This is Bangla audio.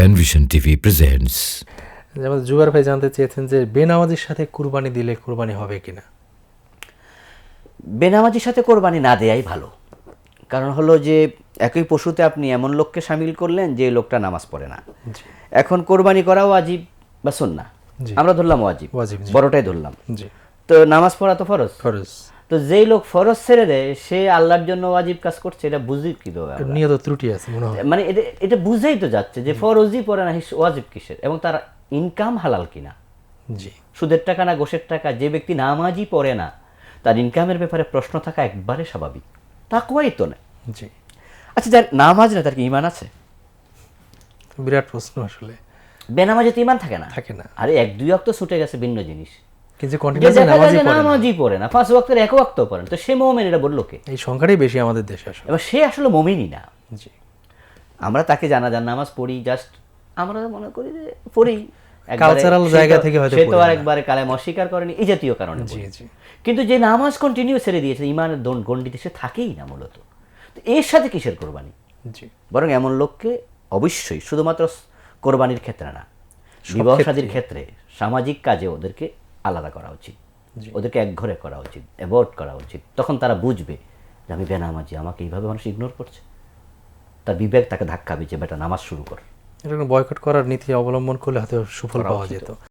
প্যানভিশন টিভি প্রেজেন্টস যেমন জুয়ার ভাই জানতে চেয়েছেন যে বেনামাজির সাথে কুরবানি দিলে কুরবানি হবে কিনা। বেনামাজির সাথে কোরবানি না দেয়াই ভালো। কারণ হলো যে একই পশুতে আপনি এমন লোককে সামিল করলেন যে লোকটা নামাজ পড়ে না। এখন কোরবানি করাও আজীব বা সন্না। আমরা ধরলাম ওয়াজিব। ওয়াজিব, বড়টাই ধরলাম। তো নামাজ পড়া তো ফরজ? ফরজ। তো যেই লোক ফরজ ছেড়ে দেয় সে আল্লাহর জন্য ওয়াজিব কাজ করছে এটা বুঝি কি দেবে নিয়ত ত্রুটি আছে মনে হয়। মানে এটা এটা বুঝেই তো যাচ্ছে যে ফরজই পড়ে না ওয়াজিব কিসের? এবং তার ইনকাম হালাল কিনা? জি। সুদের টাকা না গোশের টাকা যে ব্যক্তি নামাজই পড়ে না তার ইনকামের ব্যাপারে প্রশ্ন থাকা একবারে স্বাভাবিক। তাকুয়াই তো না। জি। আচ্ছা যার নামাজ না তার কি ইমান আছে? বিরাট প্রশ্ন আসলে। বেনামাজে তো ইমান থাকে না। থাকে না। আরে এক দুই অক্ত ছুটে গেছে ভিন্ন জিনিস। কিন্তু যে কন্টিনিউয়াস দেখা যায় নামাজই পড়ে না। নামাজই পড়ে না। পাঁচ ওয়াক্তের এক ওয়াক্ত পড়েন তো সে মোমেন এটা বলল কে? এই সংখ্যাটাই বেশি আমাদের দেশে আসলে। এবার সে আসলে মোমেনই না। জি। আমরা তাকে নামাজ পড়ি জাস্ট আমরা মনে করি যে পড়ি। সে জায়গা থেকে হয়তো সে তো আর একবারে কালাম অস্বীকার করেনি এই জাতীয় কারণে জি জি। কিন্তু যে নামাজ কন্টিনিউ ছেড়ে দিয়েছে ইমানের দন- গণ্ডিতে সে থাকেই না মূলত। তো এর সাথে কিসের কোরবানি? জি। বরং এমন লোককে অবশ্যই শুধুমাত্র কোরবানির ক্ষেত্রে না বিবাহ ক্ষেত্রে সামাজিক কাজে ওদেরকে আলাদা করা উচিত। ওদেরকে এক ঘরে করা উচিত অ্যাভয়েড করা উচিত। তখন তারা বুঝবে যে আমি বেনামাজি আমাকে এইভাবে মানুষ ইগনোর করছে। তার বিবেক তাকে ধাক্কা যে বেটা নামাজ শুরু কর। এটা বয়কট করার নীতি অবলম্বন করলে হয়তো সুফল পাওয়া যেত।